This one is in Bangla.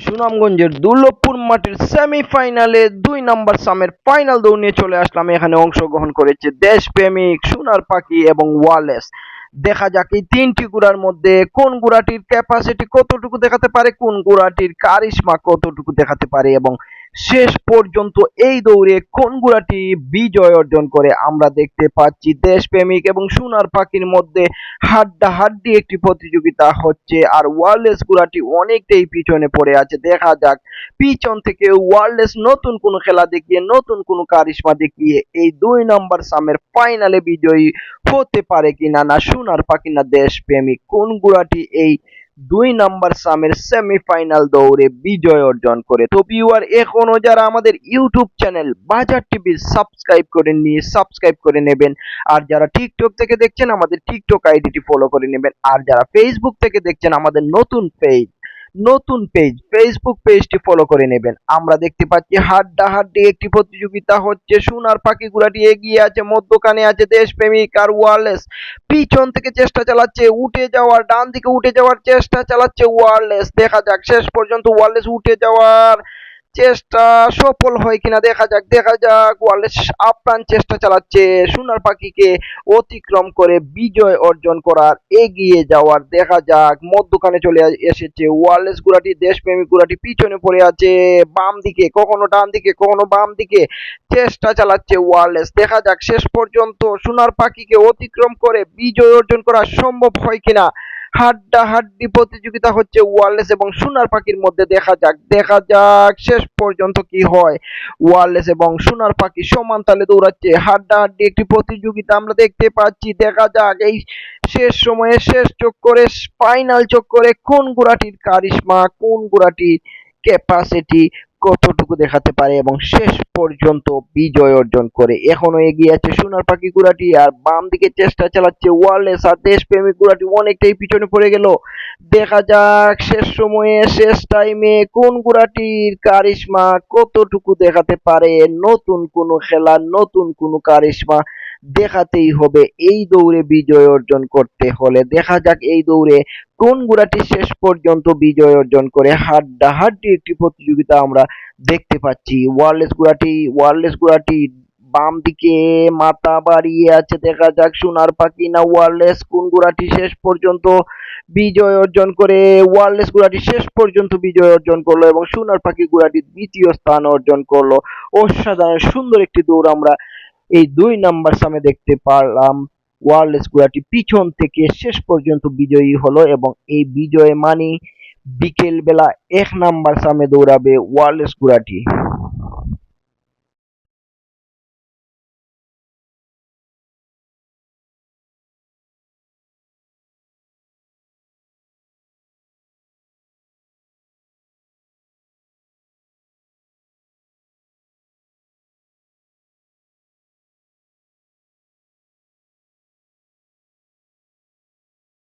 সুনামগঞ্জের দুর্লভপুর মাঠের সেমিফাইনালে দুই নাম্বার সামের ফাইনাল দৌড় নিয়ে চলে আসলাম। এখানে অংশগ্রহণ করেছে দেশপ্রেমিক সোনার পাখি এবং ওয়ালেস। দেখা যাক এই তিনটি গুড়ার মধ্যে কোন গুড়াটির ক্যাপাসিটি কতটুকু দেখাতে পারে, কোন গুড়াটির কারিশমা কতটুকু দেখাতে পারে এবং শেষ পর্যন্ত এই দৌড়ে কোন গুড়াটি বিজয় অর্জন করে আমরা দেখতে পাচ্ছি, দেশপ্রেমিক এবং সোনার পাখির মধ্যে হাড্ডাহাড্ডি একটি প্রতিযোগিতা হচ্ছে, আর ওয়ারলেস গুড়াটি অনেকটাই পিছনে পড়ে আছে। দেখা যাক, পিছন থেকে ওয়ারলেস নতুন কোনো খেলা দেখিয়ে, নতুন কোনো কারিশমা দেখিয়ে এই দুই নম্বর সামের ফাইনালে বিজয়ী হতে পারে কিনা না, সোনার পাখি না দেশপ্রেমিক কোন গুড়াটি এই দুই নাম্বার সামের সেমিফাইনাল দৌড়ে বিজয় অর্জন করে। তো ভিউয়ার এখনও যারা আমাদের YouTube channel Bazar TV subscribe করে নিয়ে সাবস্ক্রাইব করে নেবেন। আর যারা টিকটক থেকে দেখছেন, আমাদের টিকটক আইডিটি ফলো করে নেবেন। আর যারা ফেসবুক থেকে দেখছেন, আমাদের নতুন পেজ নতুন পেজ ফেসবুক পেজটি ফলো করে নেবেন। আমরা দেখতে পাচ্ছি হাড্ডা হাড্ডি একটি প্রতিযোগিতা হচ্ছে, সোনার পাখি গুলাটি এগিয়ে আছে, মধ্যখানে আছে দেশপ্রেমিক আর ওয়ারলেস পিছন থেকে চেষ্টা চালাচ্ছে, উঠে যাওয়ার, ডান দিকে উঠে যাওয়ার চেষ্টা চালাচ্ছে ওয়ারলেস দেখা যাক, শেষ পর্যন্ত ওয়ারলেস উঠে যাওয়ার চেষ্টা সফল হয় কিনা দেখা যাক দেখা যাক। ওয়ারলেস আপ্রাণ চেষ্টা চালাচ্ছে সোনার পাখিকে অতিক্রম করে বিজয় অর্জন করার এগিয়ে যাওয়ার। দেখা যাক, মধ্যখানে চলে এসেছে ওয়ারলেস গুড়াটি, দেশপ্রেমী গুড়াটি পিছনে পড়ে আছে। বাম দিকে, কখনো ডান দিকে, কখনো বাম দিকে চেষ্টা চালাচ্ছে ওয়ারলেস দেখা যাক, শেষ পর্যন্ত সোনার পাখিকে অতিক্রম করে বিজয় অর্জন করা সম্ভব হয় কিনা। হাড্ডাহাড্ডি প্রতিযোগিতা হচ্ছে ওয়ারলেস এবং সোনার পাখির মধ্যে। দেখা যাক দেখা যাক শেষ পর্যন্ত কি হয়। ওয়ারলেস এবং সোনার পাখি সমান তালে দৌড়াচ্ছে। হাড্ডাহাড্ডি একটি প্রতিযোগিতা আমরা দেখতে পাচ্ছি। দেখা যাক এই শেষ সময়ে শেষ চক্করে ফাইনাল চক্করে কোন গুড়াটির কারিশমা, কোন গুড়াটির ক্যাপাসিটি কতটুকু দেখাতে পারে এবং শেষ পর্যন্ত বিজয় অর্জন করে এখনও এগিয়ে আছে সোনার পাখি গুড়াটি আর বাম দিকে চেষ্টা চালাচ্ছে ওয়ারলেস আর দেশপ্রেমিক গুড়াটি অনেকটাই পিছনে পড়ে গেল। দেখা যাক শেষ সময়ে, শেষ টাইমে কোন গুড়াটির কারিশমা কতটুকু দেখাতে পারে? নতুন কোনো খেলা, নতুন কোনো কারিশমা দেখাতেই হবে। এই দৌড়ে বিজয় অর্জন করতে হলে দেখা যাক এই দৌড়ে কোন গুড়াটি শেষ পর্যন্ত বিজয় অর্জন করে। হাড্ডাহাড্ডি একটি প্রতিযোগিতা আমরা দেখতে পাচ্ছি। ওয়ারলেস গুড়াটি ওয়ারলেস গুড়াটি বাম দিকে মাথা বাড়িয়ে আছে। দেখা যাক সোনার পাখি না ওয়ারলেস কোন গুড়াটি শেষ পর্যন্ত বিজয় অর্জন করে। ওয়ারলেস গুড়াটি শেষ পর্যন্ত বিজয় অর্জন করল এবং সোনার পাখি গুড়াটি দ্বিতীয় স্থান অর্জন করল। অসাধারণ, সুন্দর একটি দৌড় আমরা এই দুই নাম্বার সামে দেখতে পারলাম ওয়ার্ল্ড গুড়াটি পিছন থেকে শেষ পর্যন্ত বিজয়ী হলো এবং এই বিজয় মানে বিকেল বেলা এক নাম্বার সামে দৌড়াবে ওয়ার্ল্ড গুড়াটি